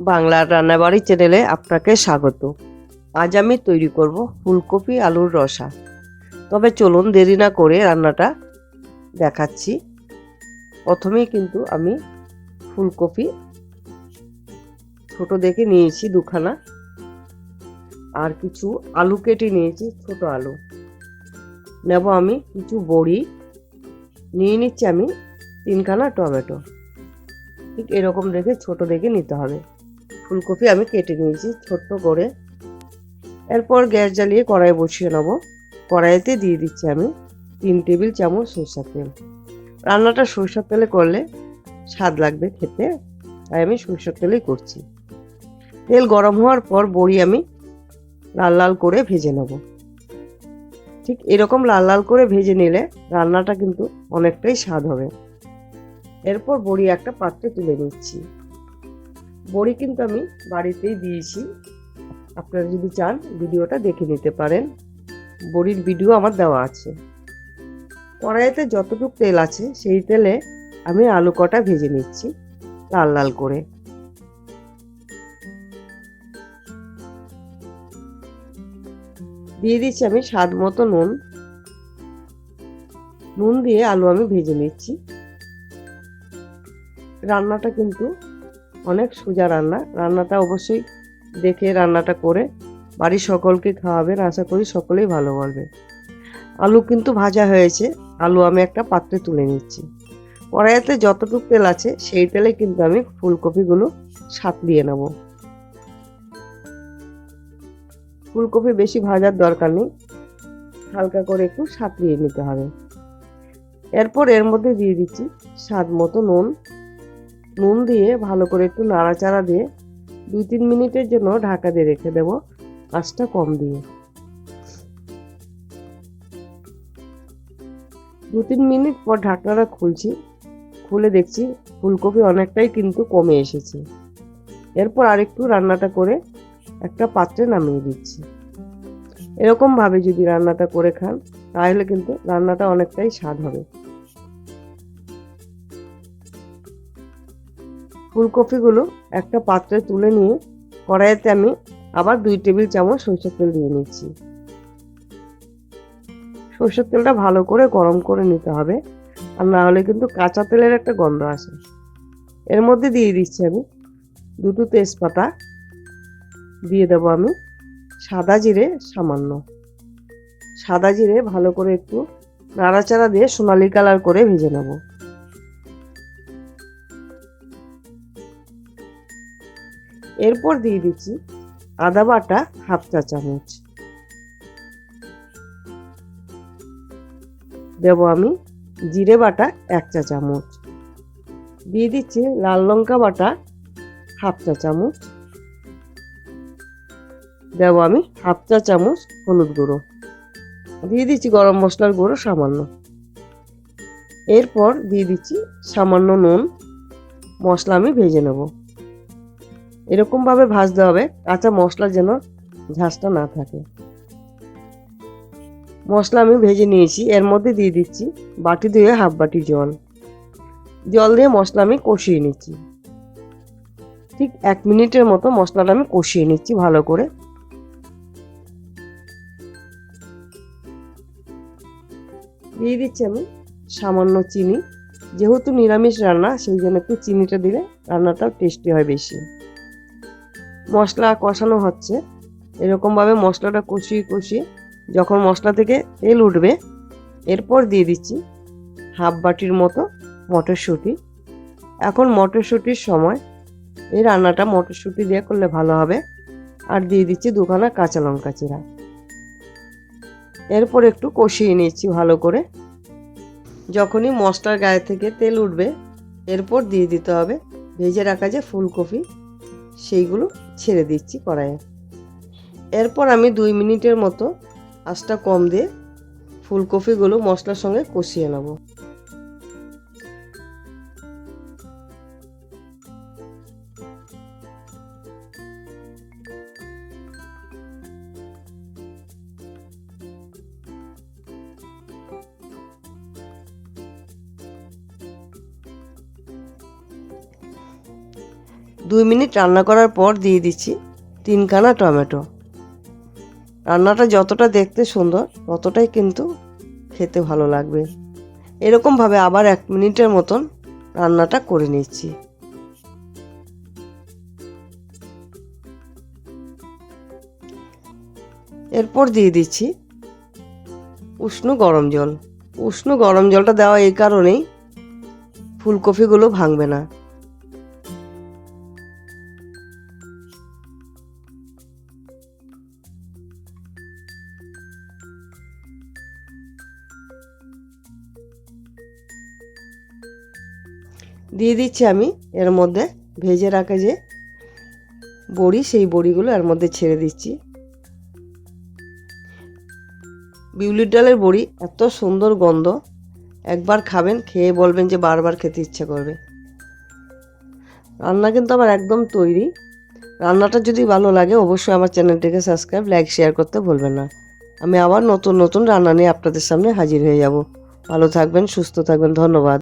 বাংলার রান্নাবাড়ি চ্যানেলে আপনাকে স্বাগত। আজ আমি তৈরি করব ফুলকপি আলুর রসা। তবে চলুন দেরি না করে রান্নাটা দেখাচ্ছি। প্রথমেই কিন্তু আমি ফুলকপি ছোট দেখে নিয়েছি দুখানা। আর কিছু আলু কেটে নিয়েছি, ছোট আলু। নেব আমি কিছু বড়ি। নিয়ে নিচ্ছি আমি তিনখানা টমেটো। ঠিক এরকম দেখে ছোট দেখে নিতে হবে। ফুলকপি আমি কেটে নিয়েছি, ছোট্ট করে। এরপর গ্যাস জ্বালিয়ে কড়াই বসিয়ে নেব। কড়াইতে দিয়ে দিচ্ছি আমি তিন টেবিল চামচ সরষের তেল। রান্নাটা সরষের তেলে করলে স্বাদ লাগবে খেতে, তাই আমি সরষের তেলেই করছি। তেল গরম হওয়ার পর বড়ি আমি লাল লাল করে ভেজে নেব। ঠিক এরকম লাল লাল করে ভেজে নিলে রান্নাটা কিন্তু অনেকটাই স্বাদ হবে। এরপর বড়ি একটা পাত্রে তুলে নিচ্ছি। বড়ি কিন্তু আমি বাড়িতেই দিয়েছি। আপনারা যদি চান, ভিডিওটা দেখে নিতে পারেন। বড়ির ভিডিও আমার দেওয়া আছে। কড়াইতে যতটুকু তেল আছে, সেই তেলে আমি আলু কটা ভেজে নিচ্ছি, লাল লাল করে। দিয়ে দিচ্ছি আমি স্বাদ মতো নুন। নুন দিয়ে আলু আমি ভেজে নিচ্ছি। রান্নাটা কিন্তু অনেক সোজা রান্না। রান্নাটা অবশ্যই দেখে রান্নাটা করে বাড়ির সকলকে খাওয়াবেন। আশা করি সকলেই ভালো বলবে। আলু কিন্তু ভাজা হয়েছে। আলু আমি একটা পাত্রে তুলে নিচ্ছি। কড়াইতে যতটুকু তেল আছে, সেই তেলে কিন্তু আমি ফুলকপিগুলো সাঁতলিয়ে নেব। ফুলকপি বেশি ভাজার দরকার নেই। হালকা করে একটু সাঁতলিয়ে নিতে হবে। এরপর এর মধ্যে দিয়ে দিচ্ছি স্বাদ মতো নুন নুন দিয়ে ভালো করে একটু নাড়াচাড়া দিয়ে দুই তিন মিনিটের জন্য ঢাকা দিয়ে রেখে দেব আঁচটা কম দিয়ে। দু তিন মিনিট পর ঢাকনাটা খুলছি, খুলে দেখছি ফুলকপি অনেকটাই কিন্তু কমে এসেছে। এরপর আরেকটু রান্নাটা করে একটা পাত্রে নামিয়ে দিচ্ছি। এরকমভাবে যদি রান্নাটা করে খান, তাহলে কিন্তু রান্নাটা অনেকটাই স্বাদ হবে। ফুলকপিগুলো একটা পাত্রে তুলে নিয়ে কড়াইতে আমি আবার দুই টেবিল চামচ সরষের তেল দিয়ে নিচ্ছি। সরষের তেলটা ভালো করে গরম করে নিতে হবে, আর না হলে কিন্তু কাঁচা তেলের একটা গন্ধ আসে। এর মধ্যে দিয়ে দিচ্ছি আমি দুটো তেজপাতা। দিয়ে দেবো আমি সাদা জিরে সামান্য। সাদা জিরে ভালো করে একটু নাড়াচাড়া দিয়ে সোনালি কালার করে ভেজে নেব। এরপর দিয়ে দিচ্ছি আদা বাটা হাফ চা চামচ। দেব আমি জিরে বাটা এক চা চামচ। দিয়ে দিচ্ছি লাল লঙ্কা বাটা হাফ চা চামচ। দেব আমি হাফ চা চামচ হলুদ গুঁড়ো। দিয়ে দিচ্ছি গরম মশলার গুঁড়ো সামান্য। এরপর দিয়ে দিচ্ছি সামান্য নুন। মশলা আমি ভেজে নেব। এরকমভাবে ভাজতে হবে, কাঁচা মশলা যেন ঝাঁসটা না থাকে। মশলা আমি ভেজে নিয়েছি, এর মধ্যে দিয়ে দিচ্ছি বাটি ধুয়ে হাফ বাটি জল। জল দিয়ে মশলা আমি কষিয়ে নিচ্ছি। ঠিক এক মিনিটের মতো মশলাটা আমি কষিয়ে নিচ্ছি ভালো করে। দিয়ে দিচ্ছি আমি সামান্য চিনি। যেহেতু নিরামিষ রান্না, সেই জন্য একটু চিনিটা দিলে রান্নাটাও টেস্টি হয় বেশি। মশলা কষানো হচ্ছে। এরকমভাবে মশলাটা কষিয়ে কষিয়ে যখন মশলা থেকে তেল উঠবে, এরপর দিয়ে দিচ্ছি হাফ বাটির মতো মটরশুঁটি। এখন মটরশুঁটির সময় এই রান্নাটা মটরশুঁটি দিয়ে করলে ভালো হবে। আর দিয়ে দিচ্ছি দুখানা কাঁচা লঙ্কা চিরা এরপর একটু কষিয়ে নিচ্ছি ভালো করে। যখনই মশলার গায়ে থেকে তেল উঠবে, এরপর দিয়ে দিতে হবে ভেজে রাখা যে ফুলকপি সেইগুলো ছেড়ে দিচ্ছি কড়াইয়ে। এরপর আমি দুই মিনিটের মতো আঁচটা কম দিয়ে ফুলকপিগুলো মশলার সঙ্গে কষিয়ে নেব। দুই মিনিট রান্না করার পর দিয়ে দিচ্ছি তিনখানা টমেটো। রান্নাটা যতটা দেখতে সুন্দর, ততটাই কিন্তু খেতে ভালো লাগবে। এরকমভাবে আবার এক মিনিটের মতন রান্নাটা করে নিচ্ছি। এরপর দিয়ে দিচ্ছি উষ্ণ গরম জল। উষ্ণ গরম জলটা দেওয়া এই কারণেই ফুলকপিগুলো ভাঙবে না। দিয়ে দিচ্ছি আমি এর মধ্যে, ভেজে রাখা যে বড়ি, সেই বড়িগুলো এর মধ্যে ছেড়ে দিচ্ছি। বিউলির ডালের বড়ি এত সুন্দর গন্ধ, একবার খাবেন, খেয়ে বলবেন যে বারবার খেতে ইচ্ছা করবে। রান্না কিন্তু আমার একদম তৈরি। রান্নাটা যদি ভালো লাগে, অবশ্যই আমার চ্যানেলটিকে সাবস্ক্রাইব, লাইক, শেয়ার করতে ভুলবেন না। আমি আবার নতুন নতুন রান্না নিয়ে আপনাদের সামনে হাজির হয়ে যাব। ভালো থাকবেন, সুস্থ থাকবেন, ধন্যবাদ।